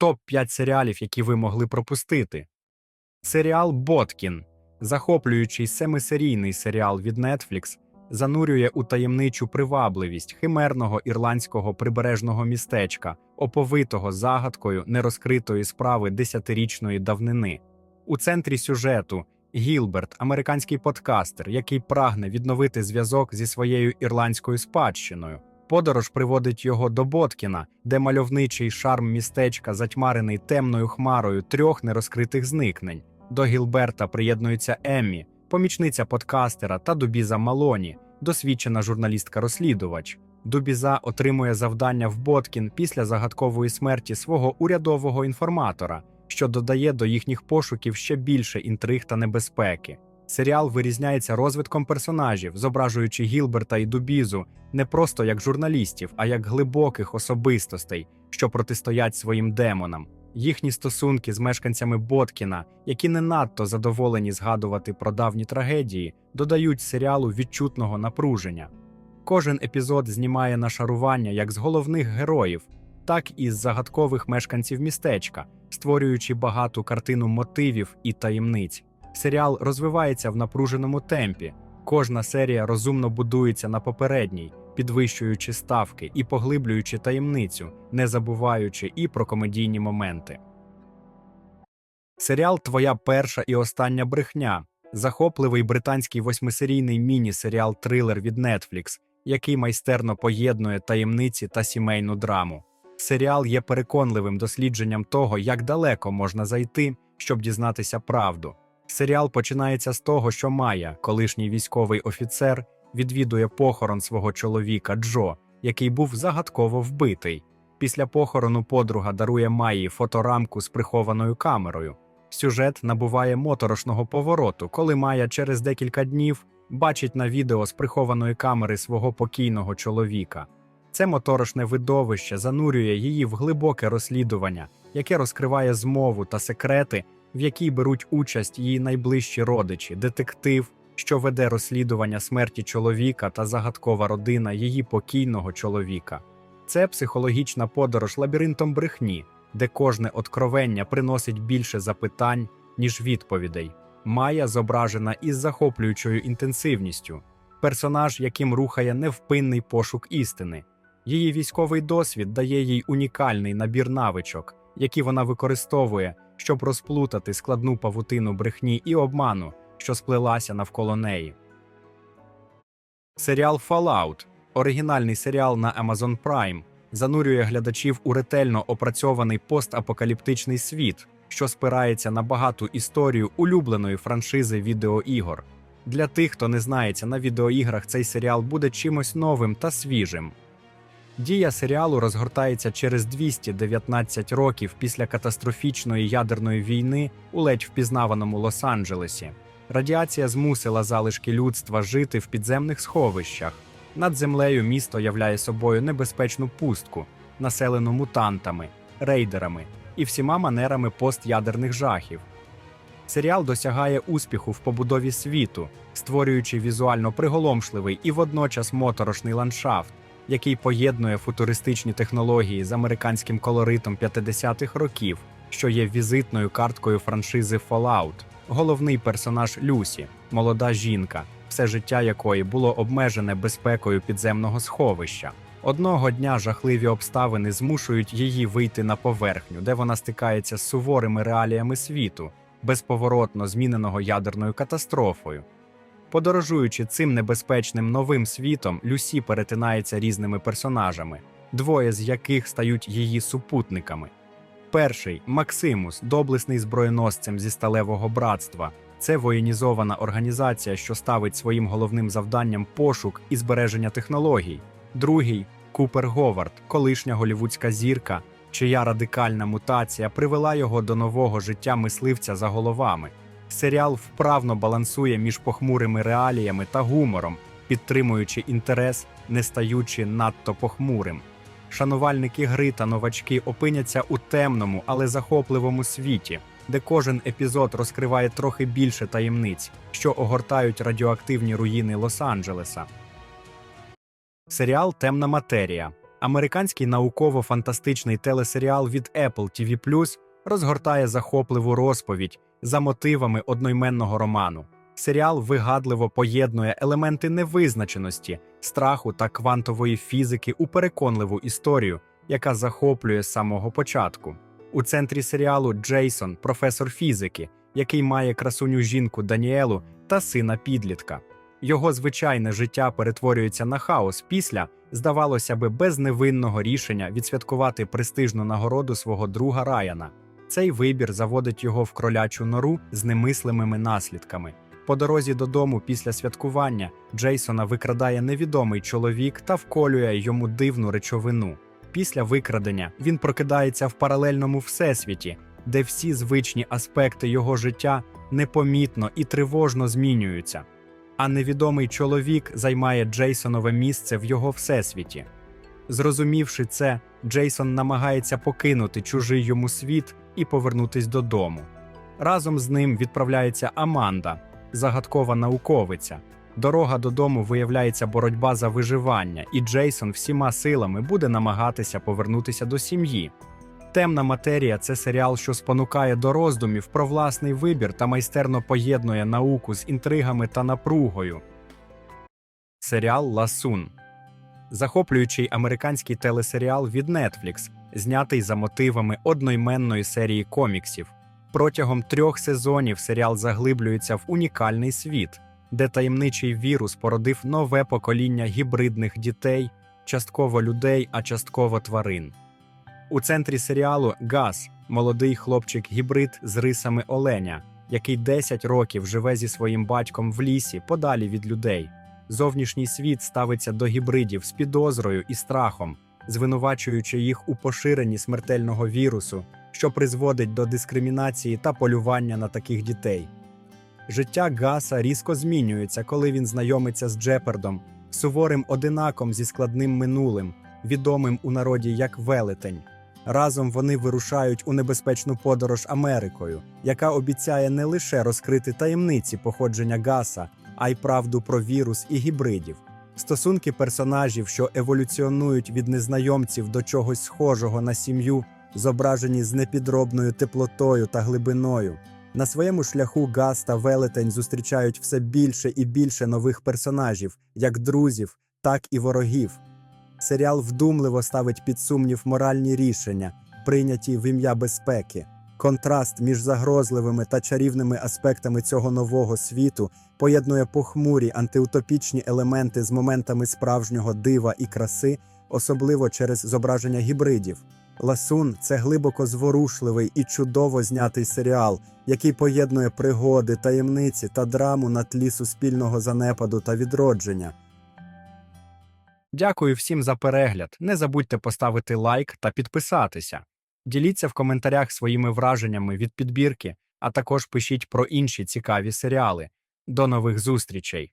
Топ 5 серіалів, які ви могли пропустити. Серіал Боткін, захоплюючий семисерійний серіал від Netflix, занурює у таємничу привабливість химерного ірландського прибережного містечка, оповитого загадкою нерозкритої справи десятирічної давнини. У центрі сюжету Гілберт, американський подкастер, який прагне відновити зв'язок зі своєю ірландською спадщиною. Подорож приводить його до Боткіна, де мальовничий шарм містечка затьмарений темною хмарою трьох нерозкритих зникнень. До Гілберта приєднується Еммі, помічниця подкастера та Дубіза Малоні, досвідчена журналістка-розслідувач. Дубіза отримує завдання в Боткін після загадкової смерті свого урядового інформатора, що додає до їхніх пошуків ще більше інтриг та небезпеки. Серіал вирізняється розвитком персонажів, зображуючи Гілберта і Дубізу не просто як журналістів, а як глибоких особистостей, що протистоять своїм демонам. Їхні стосунки з мешканцями Боткіна, які не надто задоволені згадувати про давні трагедії, додають серіалу відчутного напруження. Кожен епізод знімає нашарування як з головних героїв, так і з загадкових мешканців містечка, створюючи багату картину мотивів і таємниць. Серіал розвивається в напруженому темпі. Кожна серія розумно будується на попередній, підвищуючи ставки і поглиблюючи таємницю, не забуваючи і про комедійні моменти. Серіал Твоя перша і остання брехня захопливий британський восьмисерійний міні-серіал трилер від Netflix, який майстерно поєднує таємниці та сімейну драму. Серіал є переконливим дослідженням того, як далеко можна зайти, щоб дізнатися правду. Серіал починається з того, що Майя, колишній військовий офіцер, відвідує похорон свого чоловіка Джо, який був загадково вбитий. Після похорону подруга дарує Майї фоторамку з прихованою камерою. Сюжет набуває моторошного повороту, коли Майя через декілька днів бачить на відео з прихованої камери свого покійного чоловіка. Це моторошне видовище занурює її в глибоке розслідування, яке розкриває змову та секрети, в якій беруть участь її найближчі родичі, детектив, що веде розслідування смерті чоловіка та загадкова родина її покійного чоловіка. Це психологічна подорож лабіринтом брехні, де кожне откровення приносить більше запитань, ніж відповідей. Майя зображена із захоплюючою інтенсивністю, персонаж, яким рухає невпинний пошук істини. Її військовий досвід дає їй унікальний набір навичок, які вона використовує, щоб розплутати складну павутину брехні і обману, що сплелася навколо неї. Серіал Fallout оригінальний серіал на Amazon Prime, занурює глядачів у ретельно опрацьований постапокаліптичний світ, що спирається на багату історію улюбленої франшизи відеоігор. Для тих, хто не знається на відеоіграх, цей серіал буде чимось новим та свіжим. Дія серіалу розгортається через 219 років після катастрофічної ядерної війни у ледь впізнаваному Лос-Анджелесі. Радіація змусила залишки людства жити в підземних сховищах. Над землею місто являє собою небезпечну пустку, населену мутантами, рейдерами і всіма манерами постядерних жахів. Серіал досягає успіху в побудові світу, створюючи візуально приголомшливий і водночас моторошний ландшафт, який поєднує футуристичні технології з американським колоритом 50-х років, що є візитною карткою франшизи Fallout. Головний персонаж Люсі, молода жінка, все життя якої було обмежене безпекою підземного сховища. Одного дня жахливі обставини змушують її вийти на поверхню, де вона стикається з суворими реаліями світу, безповоротно зміненого ядерною катастрофою. Подорожуючи цим небезпечним новим світом, Люсі перетинається різними персонажами, двоє з яких стають її супутниками. Перший Максимус, доблесний зброєносцем зі сталевого братства. Це воєнізована організація, що ставить своїм головним завданням пошук і збереження технологій. Другий Купер Говард, колишня голівудська зірка, чия радикальна мутація привела його до нового життя мисливця за головами. Серіал вправно балансує між похмурими реаліями та гумором, підтримуючи інтерес, не стаючи надто похмурим. Шанувальники гри та новачки опиняться у темному, але захопливому світі, де кожен епізод розкриває трохи більше таємниць, що огортають радіоактивні руїни Лос-Анджелеса. Серіал Темна матерія Американський науково-фантастичний телесеріал від Apple TV+, розгортає захопливу розповідь за мотивами одноіменного роману. Серіал вигадливо поєднує елементи невизначеності, страху та квантової фізики у переконливу історію, яка захоплює з самого початку. У центрі серіалу Джейсон, професор фізики, який має красуню жінку Даніелу та сина підлітка. Його звичайне життя перетворюється на хаос після, здавалося би, безневинного рішення відсвяткувати престижну нагороду свого друга Раяна. Цей вибір заводить його в кролячу нору з немислимими наслідками. По дорозі додому після святкування Джейсона викрадає невідомий чоловік та вколює йому дивну речовину. Після викрадення він прокидається в паралельному всесвіті, де всі звичні аспекти його життя непомітно і тривожно змінюються. А невідомий чоловік займає Джейсонове місце в його всесвіті. Зрозумівши це, Джейсон намагається покинути чужий йому світ і повернутись додому. Разом з ним відправляється Аманда, загадкова науковиця. Дорога додому виявляється боротьба за виживання, і Джейсон всіма силами буде намагатися повернутися до сім'ї. Темна матерія це серіал, що спонукає до роздумів про власний вибір та майстерно поєднує науку з інтригами та напругою. Серіал Ласун захоплюючий американський телесеріал від Netflix, знятий за мотивами одноіменної серії коміксів. Протягом трьох сезонів серіал заглиблюється в унікальний світ, де таємничий вірус породив нове покоління гібридних дітей, частково людей, а частково тварин. У центрі серіалу Газ, молодий хлопчик-гібрид з рисами оленя, який 10 років живе зі своїм батьком в лісі, подалі від людей. Зовнішній світ ставиться до гібридів з підозрою і страхом, звинувачуючи їх у поширенні смертельного вірусу, що призводить до дискримінації та полювання на таких дітей. Життя Гаса різко змінюється, коли він знайомиться з Джепердом, суворим одинаком зі складним минулим, відомим у народі як велетень. Разом вони вирушають у небезпечну подорож Америкою, яка обіцяє не лише розкрити таємниці походження Гаса, а й правду про вірус і гібридів. Стосунки персонажів, що еволюціонують від незнайомців до чогось схожого на сім'ю, зображені з непідробною теплотою та глибиною. На своєму шляху Гас та Велетень зустрічають все більше і більше нових персонажів, як друзів, так і ворогів. Серіал вдумливо ставить під сумнів моральні рішення, прийняті в ім'я безпеки. Контраст між загрозливими та чарівними аспектами цього нового світу поєднує похмурі антиутопічні елементи з моментами справжнього дива і краси, особливо через зображення гібридів. Ласун це глибоко зворушливий і чудово знятий серіал, який поєднує пригоди, таємниці та драму на тлі суспільного занепаду та відродження. Дякую всім за перегляд. Не забудьте поставити лайк та підписатися. Діліться в коментарях своїми враженнями від підбірки, а також пишіть про інші цікаві серіали. До нових зустрічей!